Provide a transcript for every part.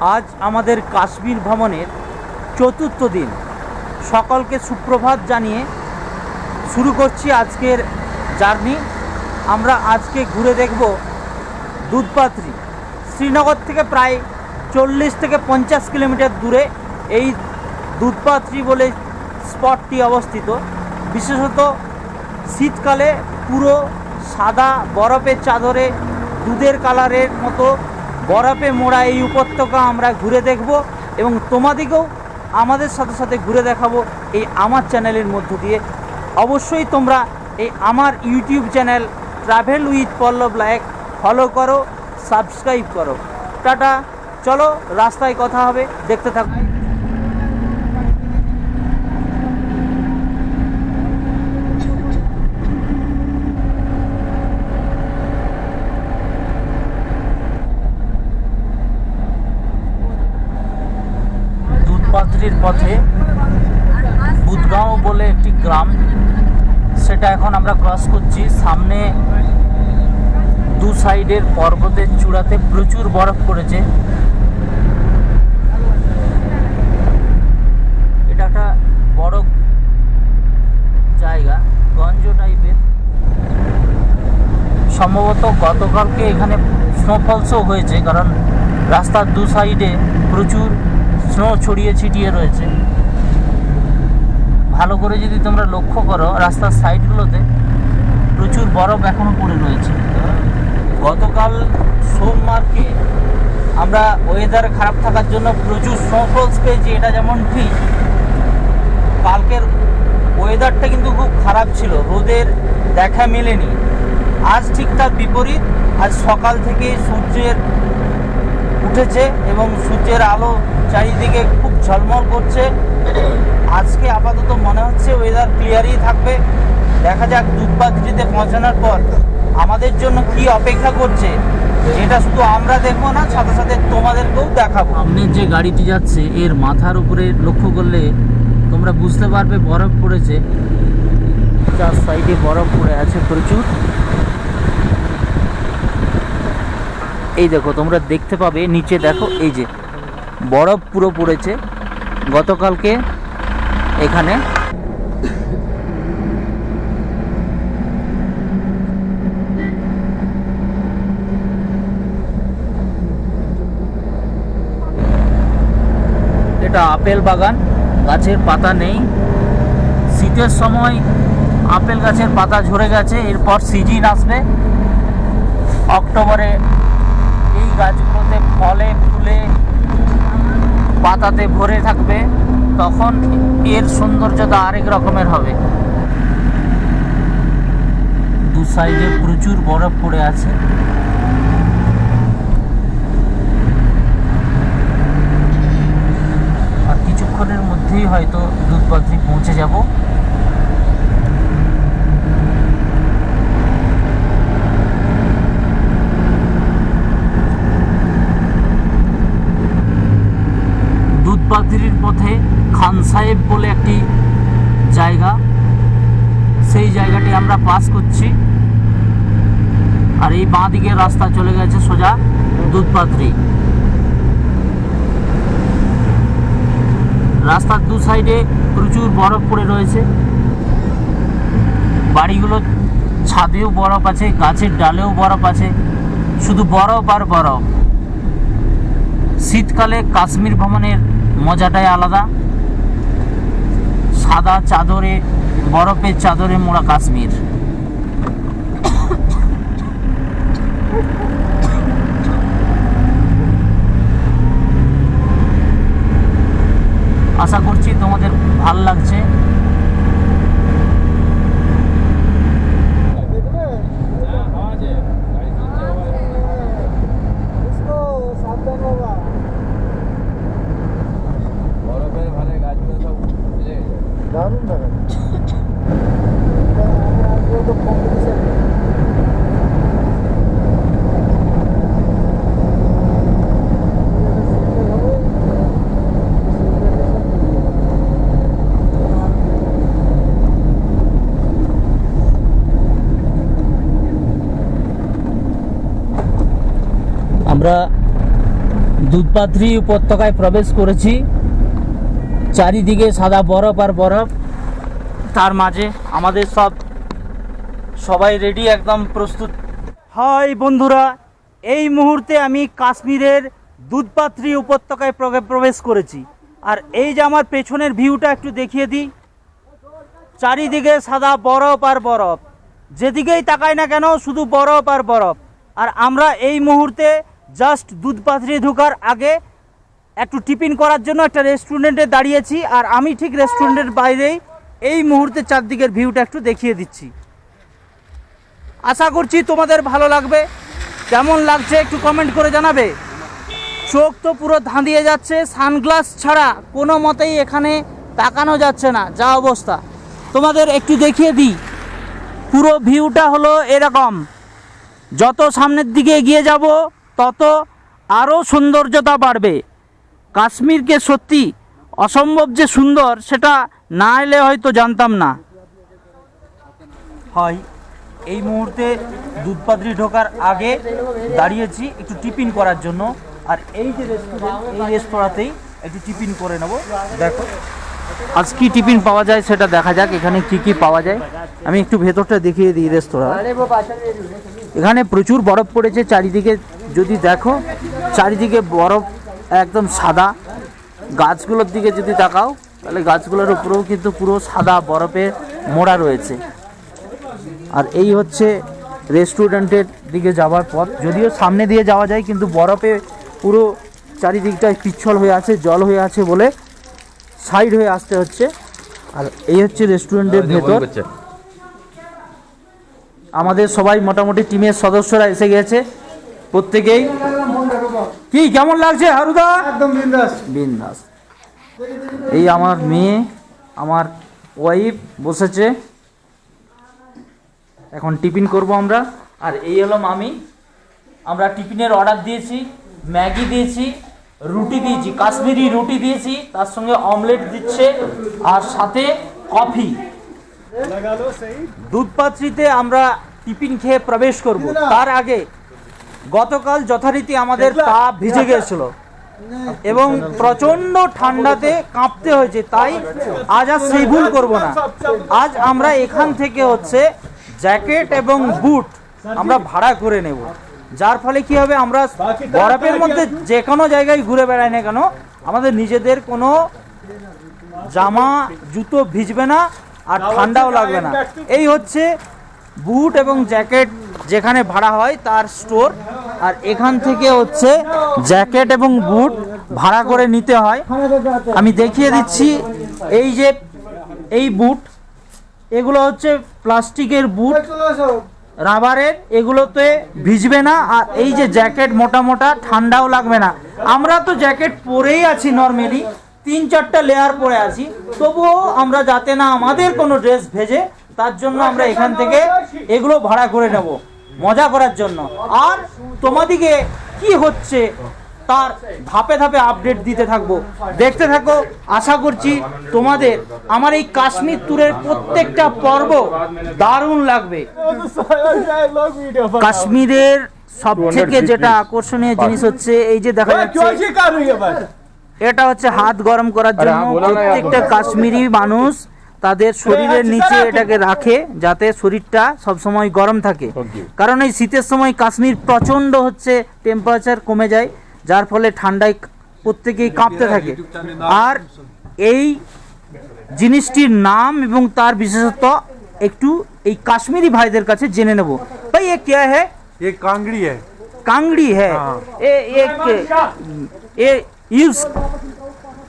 আজ আমাদের কাশ্মীর ভ্রমণের চতুর্থ দিন। সকলকে সুপ্রভাত জানিয়ে শুরু করছি আজকের জার্নি। আমরা আজকে ঘুরে দেখব দুধপাত্রি। শ্রীনগর থেকে প্রায় চল্লিশ থেকে পঞ্চাশ কিলোমিটার দূরে এই দুধপাত্রি বলে স্পটটি অবস্থিত। বিশেষত শীতকালে পুরো সাদা বরফের চাদরে দুধের কালারের মতো বরফে মোড়া এই উপত্যকা আমরা ঘুরে দেখব এবং তোমাদিকেও আমাদের সাথে সাথে ঘুরে দেখাবো এই আমার চ্যানেলের মধ্য দিয়ে। অবশ্যই তোমরা এই আমার YouTube channel travel with Pallab Layek follow করো, সাবস্ক্রাইব করো। টাটা, চলো, রাস্তায় কথা হবে, দেখতে থাকো দুধপাত্রির পথে বুধগাঁও বলে একটি গ্রাম সেটা এখন আমরা ক্রস করছি। সামনে দু সাইডের পর্বতের চূড়াতে প্রচুর বরফ পড়েছে। এটা একটা বড় জায়গা, গঞ্জ টাইপের সম্ভবত গতকালকে এখানে স্নোফলসও হয়েছে, কারণ রাস্তার দু সাইডে প্রচুর স্নো ছড়িয়ে ছিটিয়ে রয়েছে। ভালো করে যদি তোমরা লক্ষ্য করো, রাস্তার সাইডগুলোতে প্রচুর বরফ এখনও পড়ে রয়েছে। গতকাল সোমবারকে আমরা ওয়েদার খারাপ থাকার জন্য প্রচুর স্নোফলস পেয়েছি, এটা যেমন ঠিক। কালকের ওয়েদারটা কিন্তু খুব খারাপ ছিল, রোদের দেখা মেলেনি। আজ ঠিক তার বিপরীত, আজ সকাল থেকে সূর্যের উঠেছে এবং সূর্যের আলো চারিদিকে খুব ঝলমল করছে আজকে আপাতত মনে হচ্ছে ক্লিয়ারই থাকবে। দেখা যাক দুধপাত্রিতে পৌঁছানোর পর আমাদের জন্য কি অপেক্ষা করছে, যেটা শুধু আমরা দেখব না, সাথে সাথে তোমাদেরকেও দেখাবো। সামনে যে গাড়িটি যাচ্ছে, এর মাথার উপরে লক্ষ্য করলে তোমরা বুঝতে পারবে বরফ পড়েছে। চার সাইডে বরফ পড়ে আছে প্রচুর। এই দেখো, তোমরা দেখতে পাবে, নিচে দেখো, এই যে বরফ পুরো পড়েছে। গতকালকে এখানে এটা আপেল বাগান, গাছের পাতা নেই। শীতের সময় আপেল গাছের পাতা ঝরে গেছে, এরপর সিজন আসবে। অক্টোবরে এই গাছগুলোতে ফলে, ফুলে, পাতাতে ভরে থাকবে। তখন এর সৌন্দর্যতা আরেক রকমের হবে। দু সাইডে প্রচুর বরফ পড়ে আছে আর কিছুক্ষণের মধ্যেই হয়তো দুধপাত্রি পৌঁছে যাব। দুধপাত্রির পথে খান সাহেব বলে একটি জায়গা। সেই জায়গাটি আমরা পাস করছি। আর এই বাঁ দিকের রাস্তা চলে গেছে সোজা দুধপাত্রি রাস্তার দু সাইডে প্রচুর বরফ পড়ে রয়েছে। বাড়িগুলো ছাদেও বরফ আছে, গাছের ডালেও বরফ আছে। শুধু বরফ আর বরফ। শীতকালে কাশ্মীর ভ্রমণের মজাটাই আলাদা। সাদা চাদরে, বরফের চাদরে মোড়া কাশ্মীর আশা করছি তোমাদের ভালো লাগছে বরফের ভারে গাছগুলো সব ভিজে গেছে। দারুণ দেখা তো কম্পিটিশন আমরা দুধপাত্রি উপত্যকায় প্রবেশ করেছি। চারিদিকে সাদা বরফ আর বরফ। তার মাঝে আমাদের সব সবাই রেডি একদম প্রস্তুত। হয় বন্ধুরা, এই মুহূর্তে আমি কাশ্মীরের দুধপাত্রি উপত্যকায় প্রবেশ করেছি। আর এই যে আমার পেছনের ভিউটা একটু দেখিয়ে দিই। চারিদিকে সাদা বরফ আর বরফ। যেদিকেই তাকাই না কেন, শুধু বরফ আর বরফ। আর আমরা এই মুহূর্তে জাস্ট দুধপাত্রি ঢোকার আগে একটু টিফিন করার জন্য একটা রেস্টুরেন্টে দাঁড়িয়েছি আর আমি ঠিক রেস্টুরেন্টের বাইরেই এই মুহূর্তে চারদিকের ভিউটা একটু দেখিয়ে দিচ্ছি। আশা করছি তোমাদের ভালো লাগবে। কেমন লাগছে একটু কমেন্ট করে জানাবে। চোখ তো পুরো ধাঁধিয়ে যাচ্ছে, সানগ্লাস ছাড়া কোনো মতেই এখানে তাকানো যাচ্ছে না, যা অবস্থা। তোমাদের একটু দেখিয়ে দিই, পুরো ভিউটা হলো এরকম। যত সামনের দিকে এগিয়ে যাব তত আরও সৌন্দর্যতা বাড়বে। কাশ্মীরকে সত্যি অসম্ভব যে সুন্দর, সেটা না এলে হয়তো জানতাম না। হয়, এই মুহূর্তে দুধপাত্রি ঢোকার আগে দাঁড়িয়েছি একটু টিফিন করার জন্য। আর এই যে রেস্টুরেন্ট এই রেস্তোরাঁতেই একটু টিফিন করে নেব। দেখো। আজ কি টিফিন পাওয়া যায় সেটা দেখা যাক, এখানে কি কি পাওয়া যায়। আমি একটু ভেতরটা দেখিয়ে দিই রেস্তোরাঁ এখানে প্রচুর বরফ পড়েছে, চারিদিকে যদি দেখো, চারিদিকে বরফ একদম সাদা। গাছগুলোর দিকে যদি তাকাও, তাহলে গাছগুলোর উপরেও কিন্তু পুরো সাদা বরফে মোড়া রয়েছে। আর এই হচ্ছে রেস্টুরেন্টের দিকে যাওয়ার পথ। যদিও সামনে দিয়ে যাওয়া যায়, কিন্তু বরফে পুরো চারিদিকটায় পিচ্ছল হয়ে আছে, জল হয়ে আছে বলে সাইড হয়ে আসতে হচ্ছে। আর এই হচ্ছে রেস্টুরেন্টের ভেতর। আমাদের সবাই মোটামুটি টিমের সদস্যরা এসে গেছে। প্রত্যেকেই। কি কেমন লাগছে হারুদা? একদম বিন্দাস। বিন্দাস। এই আমার মেয়ে আমার ওয়াইফ বসেছে। এখন টিফিন করব আমরা। আর এই হলো আমি আমরা টিফিনের অর্ডার দিয়েছি ম্যাগি দিয়েছি। রুটি দিয়েছি, কাশ্মীরি রুটি দিয়েছি, তার সঙ্গে অমলেট দিচ্ছে, আর সাথে কফি। দুধপাত্রিতে আমরা টিফিন খেয়ে প্রবেশ করব। তার আগে গতকাল যথারীতি আমাদের পা ভিজে গিয়েছিল এবং প্রচণ্ড ঠান্ডাতে কাঁপতে হয়েছে, তাই আজ আর সেই ভুল করব না। আজ আমরা এখান থেকে হচ্ছে জ্যাকেট এবং বুট আমরা ভাড়া করে নেব। যার ফলে কি হবে? আমরা বরফের মধ্যে যে কোনো জায়গায় ঘুরে বেড়াই না কেন? আমাদের নিজেদের কোনো জামা জুতো ভিজবে না আর ঠান্ডাও লাগবে না। এই হচ্ছে বুট এবং জ্যাকেট যেখানে ভাড়া হয় তার স্টোর। আর এখান থেকে হচ্ছে জ্যাকেট এবং বুট ভাড়া করে নিতে হয়। আমি দেখিয়ে দিচ্ছি এই যে এই বুট। এগুলো হচ্ছে প্লাস্টিকের বুট। রাবারের এগুলোতে ভিজবে না, আর এই যে জ্যাকেট মোটা মোটা, ঠান্ডাও লাগবে না। আমরা তো জ্যাকেট পরেই আছি নর্মালি, তিন চারটা লেয়ার পরে আছি। তবুও আমরা যাতে না আমাদের কোনো ড্রেস ভেজে, তার জন্য আমরা এখান থেকে এগুলো ভাড়া করে নেব, মজা করার জন্য। আর তোমাদিকে কি হচ্ছে? তার ধাপে ধাপে আপডেট দিতে থাকব। দেখতে থাকো আশা করছি তোমাদের আমার এই কাশ্মীর ট্যুরের প্রত্যেকটা পর্ব দারুণ লাগবে। কাশ্মীরের সব থেকে যেটা আকর্ষণীয় জিনিস হচ্ছে এই যে দেখা যাচ্ছে এটা হচ্ছে হাত গরম করার জন্য প্রত্যেকটা কাশ্মীরি মানুষ তাদের শরীরের নিচে এটাকে রাখে যাতে শরীরটা সব সময় গরম থাকে। কারণ এই শীতের সময় কাশ্মীর প্রচণ্ড হচ্ছে টেম্পারেচার কমে যায়। যার ফলে ঠান্ডায় প্রত্যেকেই কাঁপতে থাকে আর এই জিনিসটির নাম এবং তার বিশেষত্ব একটু এই কাশ্মীরি ভাইদের কাছে জেনে নেব ভাই এ কে হ্যাঁ ये कांगड़ी है कांगड़ी है हाँ। ये एक ये यूज ये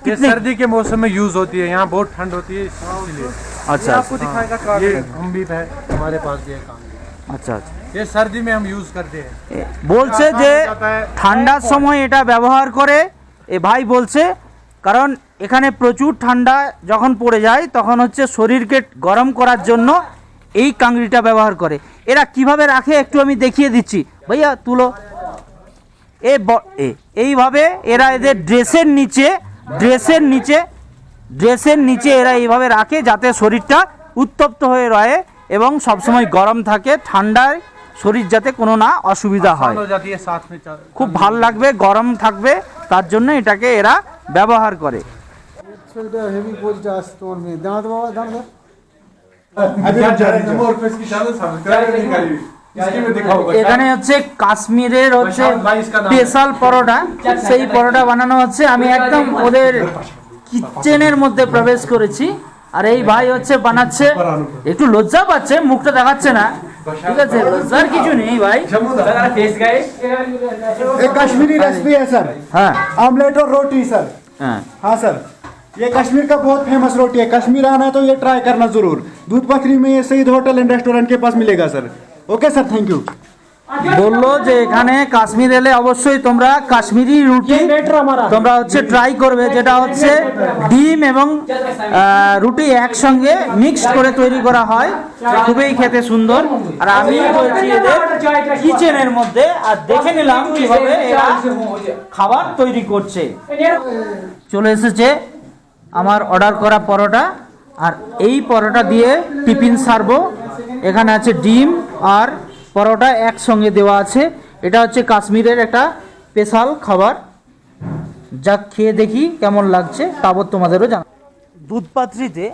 कितने सर्दी के मौसम में यूज होती है यहाँ बहुत ठंड होती है इसलिए अच्छा आपको दिखाएगा ये हम भी है हमारे पास भी है कांगड़ी আচ্ছা আচ্ছা ये सर्दी में हम यूज करते हैं এ, বলছে যে ঠান্ডার সময় এটা ব্যবহার করে এ ভাই বলছে কারণ এখানে প্রচুর ঠান্ডা যখন পড়ে যায় তখন হচ্ছে শরীরকে গরম করার জন্য এই কাংড়িটা ব্যবহার করে এরা কিভাবে রাখে একটু আমি দেখিয়ে দিচ্ছি ভাইয়া তুলো এ ব- এ এইভাবে এরা এদের ড্রেসের নিচে ড্রেসের নিচে ড্রেসের নিচে এরা এইভাবে রাখে যাতে শরীরটা উত্তপ্ত হয়ে রয়ে এবং সবসময় গরম থাকে ঠান্ডায় শরীর যাতে কোনো না অসুবিধা হয়। খুব ভালো লাগবে গরম থাকবে তার জন্য এটাকে এরা ব্যবহার করে। এখানে হচ্ছে কাশ্মীরের হচ্ছে স্পেশাল পরোটা। সেই পরোটা বানানো হচ্ছে। আমি একদম ওদের কিচেনের মধ্যে প্রবেশ করেছি। আর এই ভাই হচ্ছে বানাচ্ছে। একটু লজ্জা পাচ্ছে মুখটা দেখাচ্ছে না। ঠিক আছে লজ্জার কিছু নেই ভাই ये कश्मीरी रेसिपी है सर হ্যাঁ ऑमलेट और रोटी सर হ্যাঁ हाँ सर ये कश्मीर का बहुत फेमस रोटी है कश्मीर आना है तो ये ट्राई करना जरूर दूध पथरी में ये शहीद होटल एंड रेस्टोरेंट के पास मिलेगा sir okay sir thank you বলল যে এখানে কাশ্মীর এলে অবশ্যই তোমরা কাশ্মীরি রুটি তোমরা হচ্ছে ট্রাই করবে যেটা হচ্ছে ডিম এবং রুটি একসঙ্গে মিক্স করে তৈরি করা হয়। খুবই খেতে সুন্দর। আর আমি বলছি এদের কিচেনের মধ্যে আর দেখে নিলাম কীভাবে এরা খাবার তৈরি করছে। চলে এসেছে আমার অর্ডার করা পরোটা। আর এই পরোটা দিয়ে টিফিন সারবো। এখানে আছে ডিম আর পরোটা একসঙ্গে দেওয়া আছে। এটা হচ্ছে কাশ্মীরের একটা স্পেশাল খাবার। যা খেয়ে দেখি কেমন লাগছে তারপর তোমাদেরও জানা। দুধপাত্রিতে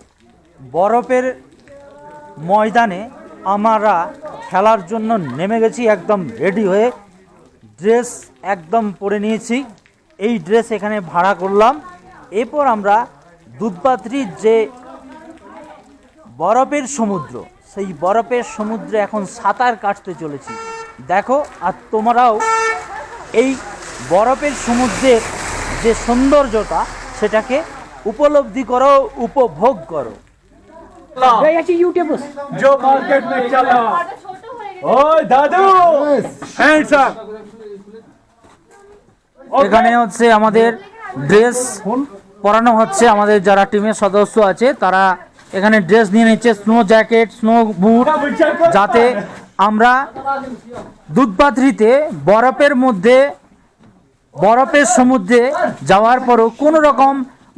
বরফের ময়দানে আমরা খেলার জন্য নেমে গেছি, একদম রেডি হয়ে ড্রেস একদম পরে নিয়েছি। এই ড্রেস এখানে ভাড়া করলাম। এরপর আমরা দুধপাত্রির যে বরফের সমুদ্র সেই বরফের সমুদ্রে এখন সাঁতার কাটতে চলেছি দেখো আর তোমরাও এই বরফের সমুদ্রের যে সৌন্দর্যটা সেটাকে উপলব্ধি করো উপভোগ করো जो मार्केट में चला ओ दादू हैंड्स अप এখানে হচ্ছে আমাদের ড্রেস পরানো হচ্ছে আমাদের যারা টিমের সদস্য আছে তারা এখানে ড্রেস নিয়ে নিচ্ছে স্নো জ্যাকেট স্নো বুট যাতে আমরা দুধপাত্রিতে বরফের মধ্যে বরফের সমুদ্রে যাওয়ার পরও কোনো রকম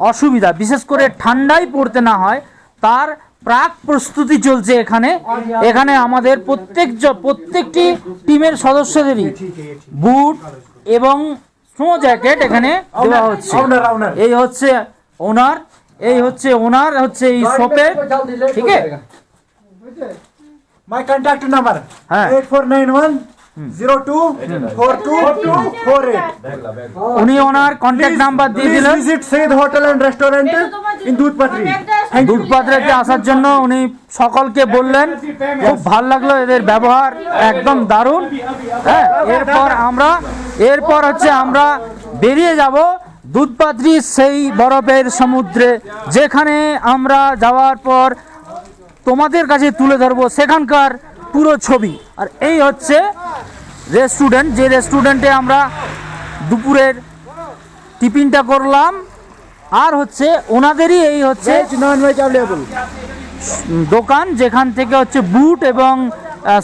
অসুবিধা বিশেষ করে ঠান্ডায় পড়তে না হয় তার প্রাক প্রস্তুতি চলছে এখানে। এখানে আমাদের প্রত্যেক প্রত্যেকটি টিমের সদস্যদেরই বুট এবং স্নো জ্যাকেট এখানে দেওয়া হচ্ছে। এই হচ্ছে ওনার এই হচ্ছে ওনার হচ্ছে এই শপে ঠিক আছে? মাই কন্ট্যাক্ট নাম্বার হ্যাঁ। Eight four nine one zero two four two four eight উনি ওনার কন্টাক্ট নাম্বার দিয়ে দিলেন। Visit Syed hotel and restaurant in Dudhpatri দুধপাত্রিতে আসার জন্য উনি সকলকে বললেন খুব ভালো লাগল এদের ব্যবহার একদম দারুণ। হ্যাঁ এরপর আমরা এরপর হচ্ছে আমরা বেরিয়ে যাব দুধপাদ্রি সেই বরফের সমুদ্রে যেখানে আমরা যাওয়ার পর তোমাদের কাছে তুলে ধরবো সেখানকার পুরো ছবি। আর এই হচ্ছে রেস্টুরেন্ট যে রেস্টুরেন্টে আমরা দুপুরের টিফিনটা করলাম। আর হচ্ছে ওনাদেরই এই হচ্ছে দোকান যেখান থেকে হচ্ছে বুট এবং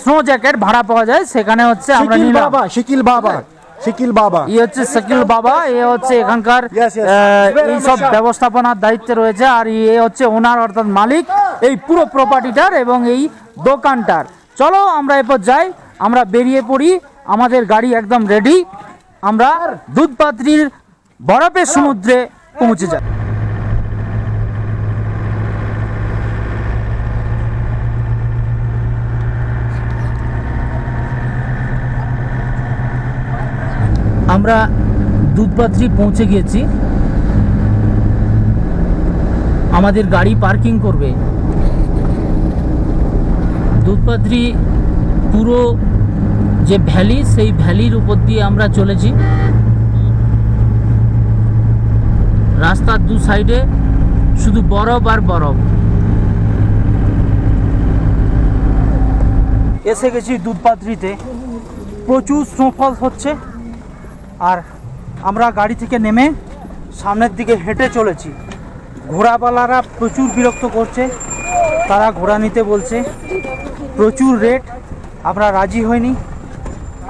স্নো জ্যাকেট ভাড়া পাওয়া যায় সেখানে হচ্ছে আমরা বাবা শিকিল বাবা। শিকিল বাবা ই হচ্ছে শিকিল বাবা এ হচ্ছে এখানকার এই সব ব্যবস্থাপনার দায়িত্বে রয়েছে আর এ হচ্ছে ওনার অর্থাৎ মালিক এই পুরো প্রপার্টিটার এবং এই দোকানটার। চলো আমরা এরপর যাই আমরা বেরিয়ে পড়ি আমাদের গাড়ি একদম রেডি আমরা দুধপাত্রির বরফের সমুদ্রে পৌঁছে যাই। আমরা দুধপাত্রি পৌঁছে গিয়েছি। আমাদের গাড়ি পার্কিং করবে। দুধপাত্রি পুরো যে ভ্যালি, সেই ভ্যালির উপর দিয়ে আমরা চলেছি। রাস্তার দু সাইডে শুধু বরফ আর বরফ। এসে গেছি দুধপাত্রিতে। প্রচুর স্নোফল হচ্ছে। আর আমরা গাড়ি থেকে নেমে সামনের দিকে হেঁটে চলেছি। ঘোড়াওয়ালারা প্রচুর বিরক্ত করছে, তারা ঘোড়া নিতে বলছে, প্রচুর রেট আমরা রাজি হইনি।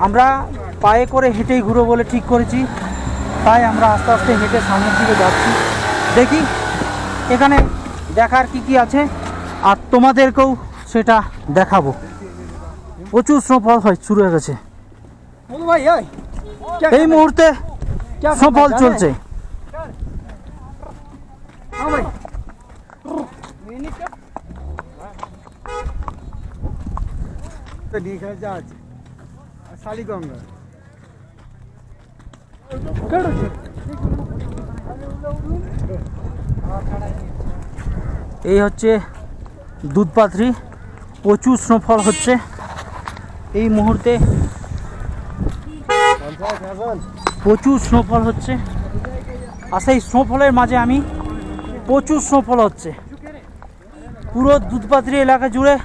আমরা পায়ে করে হেঁটেই ঘুরো বলে ঠিক করেছি, তাই আমরা আস্তে আস্তে হেঁটে সামনের দিকে যাচ্ছি। দেখি, এখানে দেখার কি কি আছে, আর তোমাদেরকেও সেটা দেখাবো। প্রচুর স্নোফল হয়, শুরু হয়ে গেছে। ভাই এই মুহূর্তে সফল চলছে। এই হচ্ছে দুধপাত্রি। প্রচুর স্নোফল হচ্ছে। এই মুহূর্তে প্রচুর স্নোফল হচ্ছে। আর সেই স্নোফলের মাঝে আমি প্রচুর স্নোফল হচ্ছে। পুরো দুধপাত্রি এলাকা জুড়ে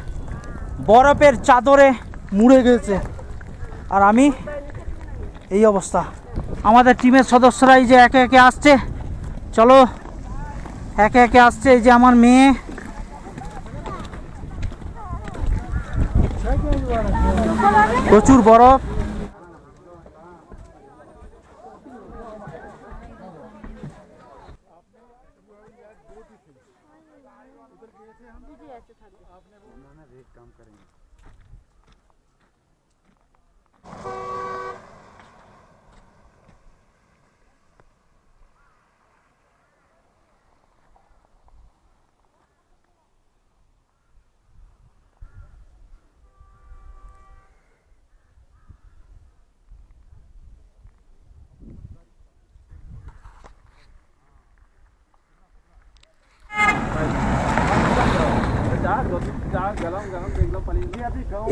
বরফের চাদরে মুড়ে গেছে। আর আমি এই অবস্থা। আমাদের টিমের সদস্যরা এই যে একে একে আসছে, চলো। একে একে আসছে এই যে আমার মেয়ে। প্রচুর বরফ। Amen.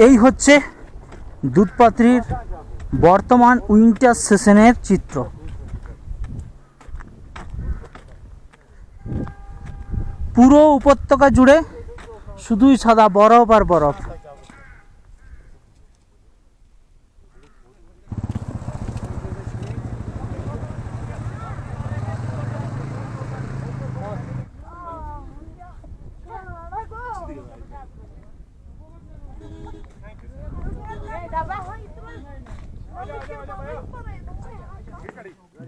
এই হচ্ছে দুধপাত্রির বর্তমান উইন্টার সেশনের চিত্র। পুরো উপত্যকা জুড়ে শুধুই সাদা বরফ আর বরফ।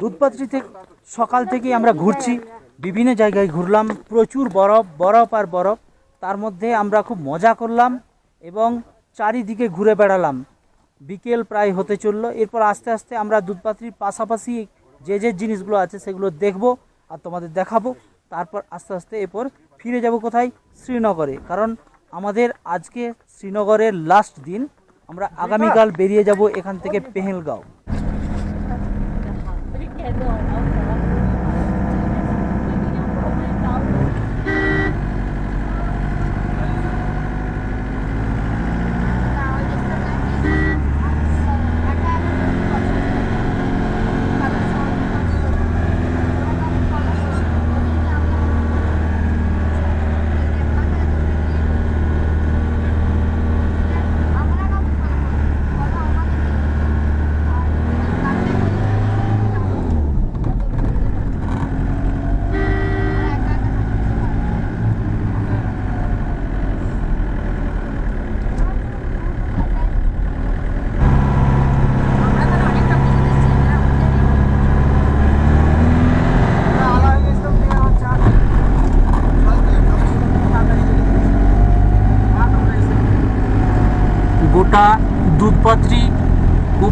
দুধপাত্রি থেকে সকাল থেকেই আমরা ঘুরছি। বিভিন্ন জায়গায় ঘুরলাম, প্রচুর বরফ বরফ আর বরফ। তার মধ্যে আমরা খুব মজা করলাম এবং চারিদিকে ঘুরে বেড়ালাম। বিকেল প্রায় হতে চলল। এরপর আস্তে আস্তে আমরা দুধপাত্রির পাশাপাশি যে যে জিনিসগুলো আছে সেগুলো দেখব আর তোমাদের দেখাবো। তারপর আস্তে আস্তে এরপর ফিরে যাব কোথায়? শ্রীনগরে। কারণ আমাদের আজকে শ্রীনগরের লাস্ট দিন। আমরা আগামীকাল বেরিয়ে যাব এখান থেকে পেহেলগাঁও।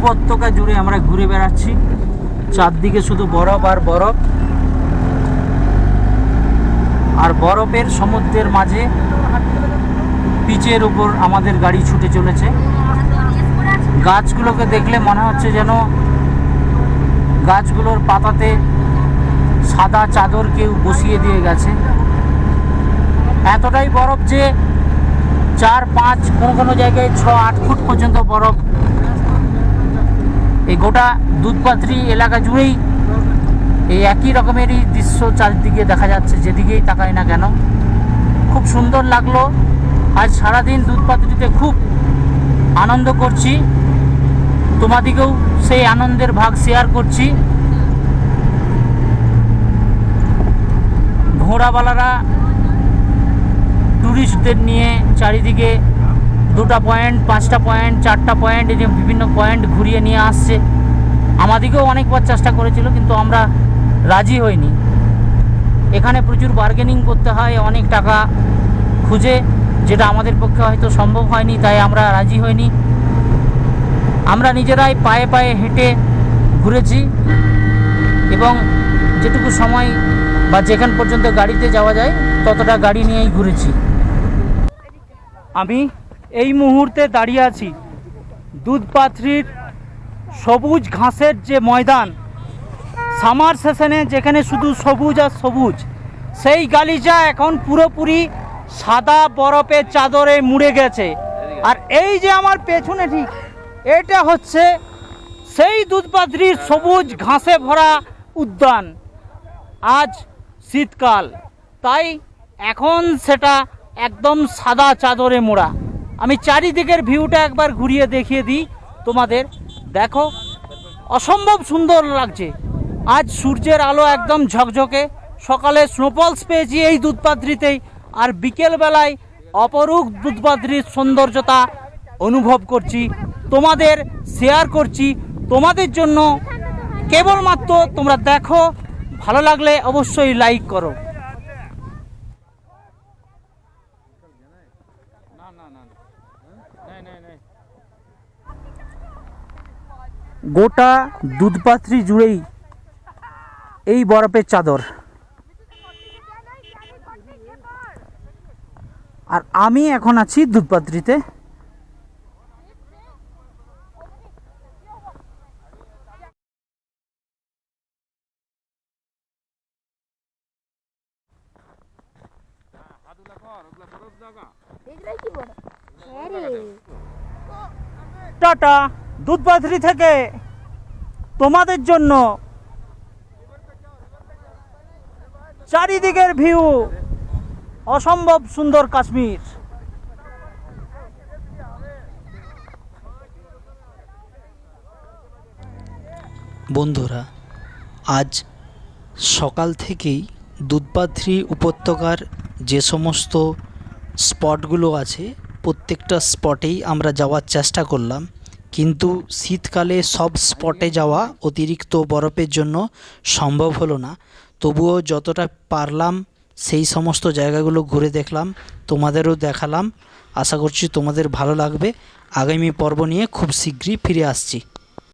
উপত্যকা জুড়ে আমরা ঘুরে বেড়াচ্ছি। চারদিকে শুধু বরফ আর বরফ। আর বরফের সমুদ্রের মাঝে পিচের উপর আমাদের গাড়ি ছুটে চলেছে। গাছগুলোকে দেখলে মনে হচ্ছে যেন গাছগুলোর পাতাতে সাদা চাদর কেউ বসিয়ে দিয়ে গেছে। এতটাই বরফ যে চার, পাঁচ কোনো কোনো জায়গায় ছ, আট ফুট পর্যন্ত বরফ এই গোটা দুধপাত্রি এলাকা জুড়েই এই একই রকমেরই দৃশ্য চারদিকে দেখা যাচ্ছে, যেদিকেই তাকাই না কেন। খুব সুন্দর লাগল। আজ সারাদিন দুধপাত্রিতে খুব আনন্দ করছি। তোমাদিকেও সেই আনন্দের ভাগ শেয়ার করছি। ঘোড়াওয়ালারা ট্যুরিস্টদের নিয়ে চারিদিকে দুটা পয়েন্ট পাঁচটা পয়েন্ট চারটা পয়েন্ট এই যে বিভিন্ন পয়েন্ট ঘুরিয়ে নিয়ে আসছে। আমাদিকেও অনেকবার চেষ্টা করেছিল, কিন্তু আমরা রাজি হইনি। এখানে প্রচুর বার্গেনিং করতে হয়, অনেক টাকা খুঁজে, যেটা আমাদের পক্ষে হয়তো সম্ভব হয়নি, তাই আমরা রাজি হইনি। আমরা নিজেরাই পায়ে পায়ে হেঁটে ঘুরেছি, এবং যেটুকু সময় বা যেখান পর্যন্ত গাড়িতে যাওয়া যায়, ততটা গাড়ি নিয়েই ঘুরেছি। আমি এই মুহূর্তে দাঁড়িয়ে আছি। দুধপাথরির সবুজ ঘাসের যে ময়দান সামার সেশনে যেখানে শুধু সবুজ আর সবুজ, সেই গালিচা এখন পুরোপুরি সাদা বরফের চাদরে মুড়ে গেছে। আর এই যে আমার পেছনে ঠিক, এটা হচ্ছে সেই দুধপাত্রির সবুজ ঘাসে ভরা উদ্যান। আজ শীতকাল, তাই এখন সেটা একদম সাদা চাদরে মোড়া। আমি চারিদিকের ভিউটা একবার ঘুরিয়ে দেখিয়ে দিই তোমাদের। দেখো, অসম্ভব সুন্দর লাগছে। আজ সূর্যের আলো একদম ঝকঝকে, সকালে স্নোফলস পেয়েছি এই দুধপাদ্রিতেই আর বিকেলবেলায় অপরূপ দুধপাদ্রির সৌন্দর্যতা অনুভব করছি, তোমাদের শেয়ার করছি, তোমাদের জন্য। কেবলমাত্র তোমরা দেখো, ভালো লাগলে অবশ্যই লাইক করো। গোটা দুধপাত্রি জুড়েই এই বরফের চাদর। আর আমি এখন আছি দুধপাত্রিতে। টাটা। দুধপাত্রি থেকে তোমাদের জন্য চারিদিকের ভিউ অসম্ভব সুন্দর কাশ্মীর। বন্ধুরা, আজ সকাল থেকেই দুধপাথরি উপত্যকার যে সমস্ত স্পটগুলো আছে, প্রত্যেকটা স্পটেই আমরা যাওয়ার চেষ্টা করলাম। কিন্তু শীতকালে সব স্পটে যাওয়া অতিরিক্ত বরফের জন্য সম্ভব হলো না। তবুও যতটা পারলাম সেই সমস্ত জায়গাগুলো ঘুরে দেখলাম, তোমাদেরও দেখালাম। আশা করছি তোমাদের ভালো লাগবে। আগামী পর্ব নিয়ে খুব শীঘ্রই ফিরে আসছি।